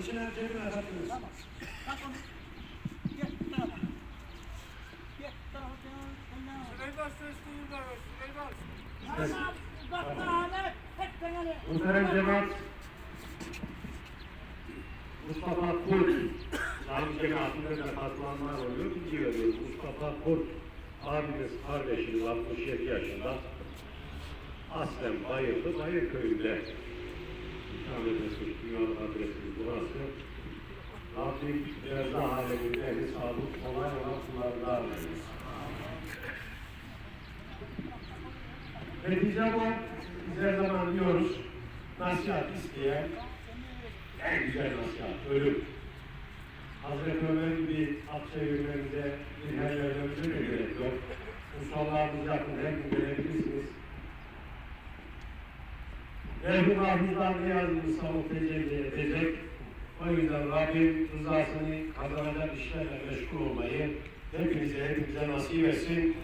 İçine cebine atabiliriz. Tamam. Bak onu. Gel bu tarafa. Gel bu tarafa. Süleyman sesli burada. Süleyman. Tamam. Bak daha hep beni. Muhterem cemaat, Mustafa Kurt, Cami cemaatinde de katılanlar oluyor, bilgi veriyoruz. Mustafa Kurt, abimiz, kardeşimiz 67 yaşında. Aslen Bayırlı, Bayır köyünde ikamet etmiş. Rabbim ceza aleminde hesabı kolay olan kullarından versin. Netice bu. Biz her zaman diyoruz, nasihat isteyen en güzel nasihat, ölüm. Hazreti Ömer gibi at çevirmemize, bir hellerimize de gerek yok. Musallarımız yakın, her gün gelebilirsiniz. Ehli mahfuzdan ne yazdığımız savuk tecelli edecek. O yüzden Rabbim rızasını kazanacak işlerle meşgul olmayı hepinize, hepimize nasip etsin.